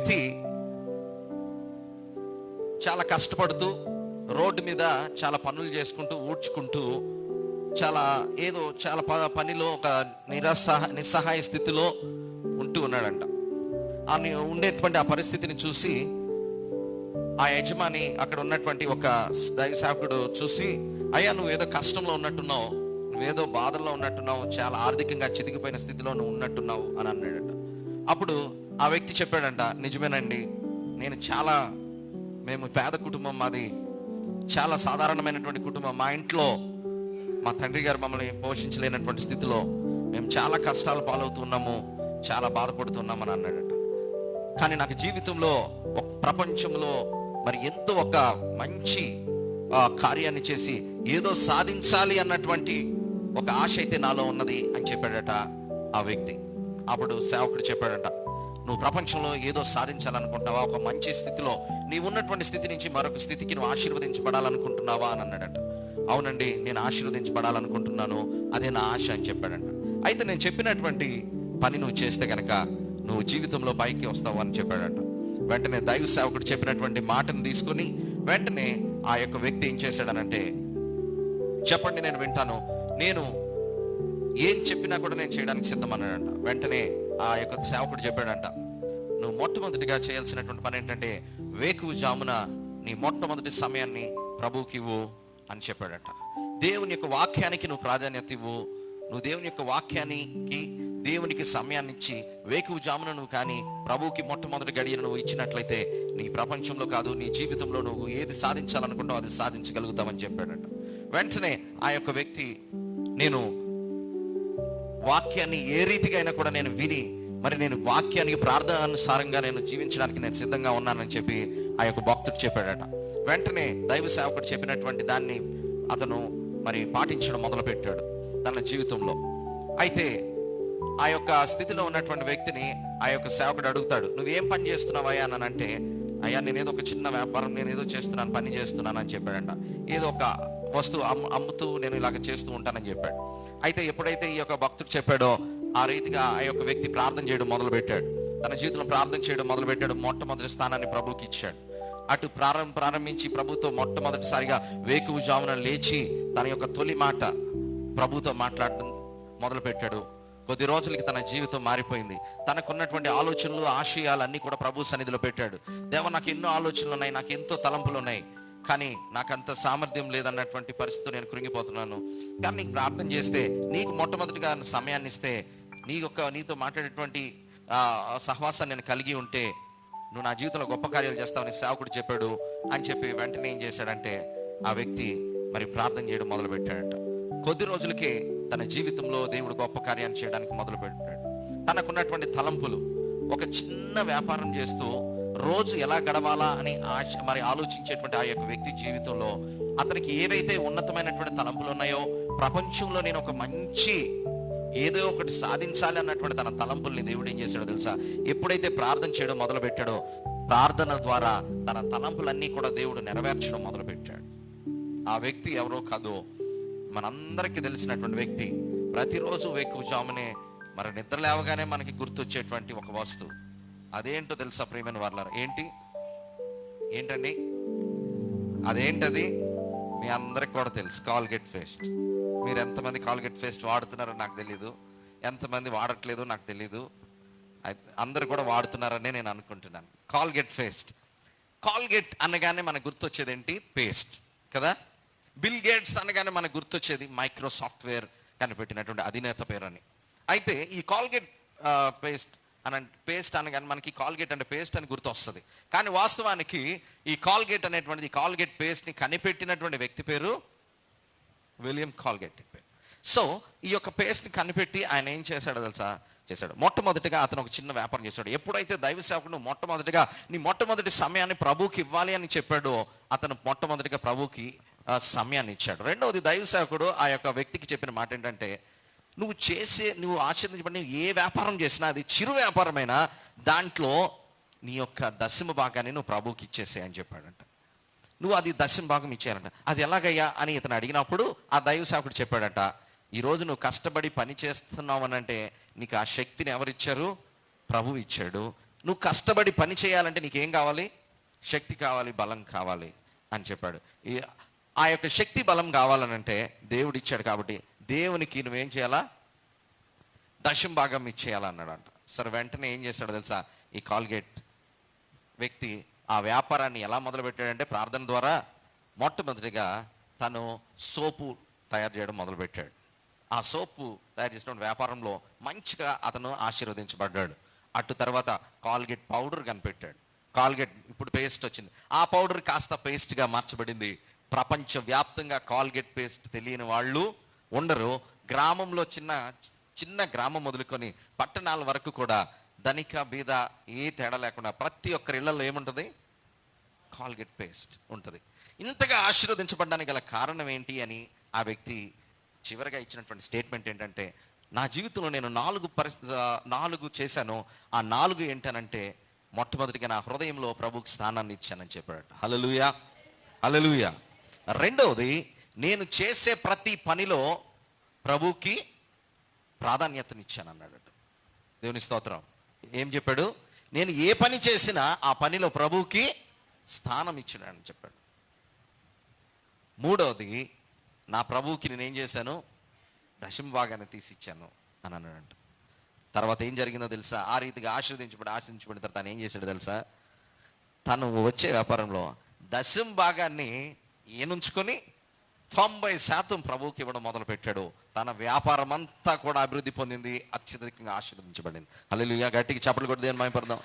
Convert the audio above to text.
వ్యక్తి చాలా కష్టపడుతూ రోడ్డు మీద చాలా పనులు చేసుకుంటూ ఊడ్చుకుంటూ చాలా ఏదో చాలా ప- పనిలో ఒక నిరసహ నిస్సహాయ స్థితిలో ఉంటూ ఉన్నాడంట. ఆ ఉండేటువంటి ఆ పరిస్థితిని చూసి ఆ యజమాని అక్కడ ఉన్నటువంటి ఒక దైవ సేవకుడు చూసి అయ్యా నువ్వు ఏదో కష్టంలో ఉన్నట్టున్నావు నువ్వేదో బాధల్లో ఉన్నట్టున్నావు చాలా ఆర్థికంగా చితికిపోయిన స్థితిలో నువ్వు ఉన్నట్టున్నావు అని అన్నాడట. అప్పుడు ఆ వ్యక్తి చెప్పాడంట నిజమేనండి నేను చాలా మేము పేద కుటుంబం మాది చాలా సాధారణమైనటువంటి కుటుంబం. మా ఇంట్లో మా తండ్రి గారు మమ్మల్ని పోషించలేనటువంటి స్థితిలో మేము చాలా కష్టాలు పాలవుతున్నాము చాలా బాధపడుతున్నాము అని అన్నాడట. కానీ నాకు జీవితంలో ఒక ప్రపంచంలో మరి ఎంతో ఒక మంచి ఆ, కార్యాన్ని చేసి ఏదో సాధించాలి అన్నటువంటి ఒక ఆశ అయితే నాలో ఉన్నది అని చెప్పాడట ఆ వ్యక్తి. అప్పుడు సేవకుడు చెప్పాడట నువ్వు ప్రపంచంలో ఏదో సాధించాలనుకుంటున్నావా? ఒక మంచి స్థితిలో నీవు ఉన్నటువంటి స్థితి నుంచి మరొక స్థితికి నువ్వు ఆశీర్వదించబడాలనుకుంటున్నావా? అని అన్నాడట. అవునండి నేను ఆశీర్వదించబడాలనుకుంటున్నాను. అదే నా ఆశ అని చెప్పాడంట. అయితే నేను చెప్పినటువంటి పని నువ్వు చేస్తే గనక నువ్వు జీవితంలో పైకి వస్తావు అని చెప్పాడంట. వెంటనే దైవ సేవకుడు చెప్పినటువంటి మాటను తీసుకుని వెంటనే ఆ యొక్క వ్యక్తి ఏం చేశాడనంటే చెప్పండి నేను వింటాను. నేను ఏం చెప్పినా కూడా నేను చేయడానికి సిద్ధమన్నాడంట. వెంటనే ఆ యొక్క సేవకుడు చెప్పాడంట నువ్వు మొట్టమొదటిగా చేయాల్సినటువంటి పని ఏంటంటే వేకువు జామున నీ మొట్టమొదటి సమయాన్ని ప్రభువుకి ఇవ్వు అని చెప్పాడట. దేవుని యొక్క వాక్యానికి నువ్వు ప్రాధాన్యత ఇవ్వు. నువ్వు దేవుని యొక్క వాక్యానికి దేవునికి సమయాన్ని ఇచ్చి వేకువు జామున నువ్వు కానీ ప్రభువుకి మొట్టమొదటి గడియను నువ్వు ఇచ్చినట్లయితే నీ ప్రపంచంలో కాదు నీ జీవితంలో నువ్వు ఏది సాధించాలనుకుంటావు అది సాధించగలుగుతావని చెప్పాడట. వెంటనే ఆ యొక్క వ్యక్తి నేను వాక్యాన్ని ఏ రీతిగా అయినా కూడా నేను విని మరి నేను వాక్యానికి ప్రార్థనానుసారంగా నేను జీవించడానికి నేను సిద్ధంగా ఉన్నానని చెప్పి ఆ యొక్క భక్తుడు చెప్పాడట. వెంటనే దైవ సేవకుడు చెప్పినటువంటి దాన్ని అతను మరి పాటించడం మొదలుపెట్టాడు తన జీవితంలో. అయితే ఆ యొక్క స్థితిలో ఉన్నటువంటి వ్యక్తిని ఆ యొక్క సేవకుడు అడుగుతాడు నువ్వేం పని చేస్తున్నావయ్యా అని అంటే అయ్యా నేను ఏదో ఒక చిన్న వ్యాపారం నేను ఏదో చేస్తున్నాను పని చేస్తున్నాను అని చెప్పాడంట. ఏదో ఒక వస్తువు అమ్ముతూ నేను ఇలాగ చేస్తూ ఉంటానని చెప్పాడు. అయితే ఎప్పుడైతే ఈ యొక్క భక్తుడు చెప్పాడో ఆ రీతిగా ఆ యొక్క వ్యక్తి ప్రార్థన చేయడం మొదలు పెట్టాడు తన జీవితంలో ప్రార్థన చేయడం మొదలు పెట్టాడు మొట్టమొదటి స్థానాన్ని ప్రభుకి ఇచ్చాడు. అటు ప్రారంభ ప్రారంభించి ప్రభుతో మొట్టమొదటిసారిగా వేకువు జామున లేచి తన యొక్క తొలి మాట ప్రభుతో మాట్లాడడం మొదలు పెట్టాడు కొద్ది రోజులకి తన జీవితం మారిపోయింది. తనకున్నటువంటి ఆలోచనలు ఆశయాలు అన్ని కూడా ప్రభు సన్నిధిలో పెట్టాడు. దేవ నాకు ఎన్నో ఆలోచనలు ఉన్నాయి నాకు ఎంతో తలంపులు ఉన్నాయి. కానీ నాకంత సామర్థ్యం లేదన్నటువంటి పరిస్థితి నేను కృంగిపోతున్నాను. కానీ నీకు ప్రార్థన చేస్తే నీకు మొట్టమొదటిగా సమయాన్ని ఇస్తే నీ యొక్క నీతో మాట్లాడేటువంటి సహవాసాన్ని నేను కలిగి ఉంటే నువ్వు నా జీవితంలో గొప్ప కార్యాలు చేస్తావని సేవకుడు చెప్పాడు అని చెప్పి వెంటనే ఏం చేశాడంటే ఆ వ్యక్తి మరి ప్రార్థన చేయడం మొదలు పెట్టాడంట కొద్ది రోజులకే తన జీవితంలో దేవుడు గొప్ప కార్యాన్ని చేయడానికి మొదలు పెట్టాడు తనకున్నటువంటి తలంపులు ఒక చిన్న వ్యాపారం చేస్తూ రోజు ఎలా గడవాలా అని ఆశ మరి ఆలోచించేటువంటి ఆ యొక్క వ్యక్తి జీవితంలో అతనికి ఏవైతే ఉన్నతమైనటువంటి తలంపులు ఉన్నాయో ప్రపంచంలో నేను ఒక మంచి ఏదో ఒకటి సాధించాలి అన్నటువంటి తన తలంపుల్ని దేవుడు ఏం చేశాడో తెలుసా? ఎప్పుడైతే ప్రార్థన చేయడం మొదలు పెట్టాడో ప్రార్థన ద్వారా తన తలంపులన్నీ కూడా దేవుడు నెరవేర్చడం మొదలు పెట్టాడు ఆ వ్యక్తి ఎవరో కాదో మనందరికీ తెలిసినటువంటి వ్యక్తి ప్రతిరోజు వేకువజామునే మరి నిద్ర లేవగానే మనకి గుర్తొచ్చేటువంటి ఒక వస్తువు. అదేంటో తెలుసా ప్రేమైన వాళ్ళ ఏంటి? ఏంటండి? అదేంటది? మీ అందరికి కూడా తెలుసు. కాల్గేట్ పేస్ట్ మీరు ఎంతమంది కాల్గేట్ పేస్ట్ వాడుతున్నారో నాకు తెలియదు ఎంతమంది వాడట్లేదో నాకు తెలియదు అయితే అందరు కూడా వాడుతున్నారనే నేను అనుకుంటున్నాను. కాల్గేట్ పేస్ట్ కాల్గేట్ అనగానే మనకు గుర్తొచ్చేది ఏంటి పేస్ట్ కదా? బిల్ గేట్స్ అనగానే మనకు గుర్తొచ్చేది మైక్రో సాఫ్ట్వేర్ కనిపెట్టినటువంటి అధినేత పేరు అని. అయితే ఈ కాల్గేట్ పేస్ట్ అని పేస్ట్ అనగానే మనకి కాల్గేట్ అంటే పేస్ట్ అని గుర్తొస్తుంది. కానీ వాస్తవానికి ఈ కాల్గేట్ అనేటువంటిది ఈ కాల్గేట్ పేస్ట్ని కనిపెట్టినటువంటి వ్యక్తి పేరు విలియం కాల్గేట్ పేరు. సో ఈ యొక్క పేస్ట్ని కనిపెట్టి ఆయన ఏం చేశాడో తెలుసా? చేశాడు. మొట్టమొదటిగా అతను ఒక చిన్న వ్యాపారం చేశాడు. ఎప్పుడైతే దైవ సేవకుడు మొట్టమొదటిగా నీ మొట్టమొదటి సమయాన్ని ప్రభువుకి ఇవ్వాలి అని చెప్పాడో అతను మొట్టమొదటిగా ప్రభువుకి సమయాన్ని ఇచ్చాడు. రెండవది దైవ సేవకుడు ఆ యొక్క వ్యక్తికి చెప్పిన మాట ఏంటంటే నువ్వు చేసే నువ్వు ఆశీర్వదించబడిన ఏ వ్యాపారం చేసినా అది చిరు వ్యాపారమైనా దాంట్లో నీ యొక్క దశమ భాగాన్ని నువ్వు ప్రభువుకి ఇచ్చేసే అని చెప్పాడంట. నువ్వు అది దశమ భాగం ఇచ్చారంట అది ఎలాగయ్యా అని ఇతను అడిగినప్పుడు ఆ దైవ సేవకుడు చెప్పాడట ఈ రోజు నువ్వు కష్టపడి పని చేస్తున్నావు నీకు ఆ శక్తిని ఎవరిచ్చారు? ప్రభు ఇచ్చాడు. నువ్వు కష్టపడి పని చేయాలంటే నీకేం కావాలి? శక్తి కావాలి బలం కావాలి అని చెప్పాడు. ఈ ఆ యొక్క శక్తి బలం కావాలనంటే దేవుడు ఇచ్చాడు కాబట్టి దేవునికి నువ్వేం చేయాలా? దశం భాగం ఇచ్చేయాలన్నాడంట సరే వెంటనే ఏం చేశాడో తెలుసా? ఈ కాల్గేట్ వ్యక్తి ఆ వ్యాపారాన్ని ఎలా మొదలుపెట్టాడంటే ప్రార్థన ద్వారా మొట్టమొదటిగా తను సోపు తయారు చేయడం మొదలుపెట్టాడు. ఆ సోపు తయారు చేసిన వ్యాపారంలో మంచిగా అతను ఆశీర్వదించబడ్డాడు. అటు తర్వాత కాల్గేట్ పౌడర్ కనిపెట్టాడు. కాల్గేట్ ఇప్పుడు పేస్ట్ వచ్చింది. ఆ పౌడర్ కాస్త పేస్ట్గా మార్చబడింది. ప్రపంచ వ్యాప్తంగా కాల్గేట్ పేస్ట్ తెలియని వాళ్ళు ఉండరు. గ్రామంలో చిన్న చిన్న గ్రామం మొదలుకొని పట్టణాల వరకు కూడా ధనిక బీద ఏ తేడా లేకుండా ప్రతి ఒక్కరి ఇళ్ళలో ఏముంటుంది? కాల్గేట్ పేస్ట్ ఉంటుంది. ఇంతగా ఆశీర్వదించబడడానికి గల కారణం ఏంటి అని ఆ వ్యక్తి చివరిగా ఇచ్చినటువంటి స్టేట్మెంట్ ఏంటంటే నా జీవితంలో నేను నాలుగు పరిస్థితి నాలుగు చేశాను. ఆ నాలుగు ఏంటనంటే మొట్టమొదటిగా నా హృదయంలో ప్రభుకి స్థానాన్ని ఇచ్చానని చెప్పాడు హలలుయా హలలుయా రెండవది నేను చేసే ప్రతి పనిలో ప్రభుకి ప్రాధాన్యతనిచ్చాను అన్నాడు దేవుని స్తోత్రం. ఏం చెప్పాడు? నేను ఏ పని చేసినా ఆ పనిలో ప్రభువుకి స్థానం ఇచ్చినాడని చెప్పాడు. మూడవది నా ప్రభువుకి నేనేం చేశాను? దశమ భాగాన్ని తీసి ఇచ్చాను అని అన్నాడంట. తర్వాత ఏం జరిగిందో తెలుసా? ఆ రీతిగా ఆశ్రదించబడి ఆశ్రదించబడిన తర్వాత తను ఏం చేశాడు తెలుసా? తను వచ్చే వ్యాపారంలో దశం భాగాన్ని ఏనుంచుకొని తొంభై శాతం ప్రభువుకి ఇవ్వడం మొదలు పెట్టాడు తన వ్యాపారం అంతా కూడా అభివృద్ధి పొందింది అత్యధికంగా ఆశీర్వదించబడింది. అల్లెలుగా గట్టికి చెప్పలు కొట్టి దేని మాయపడదాం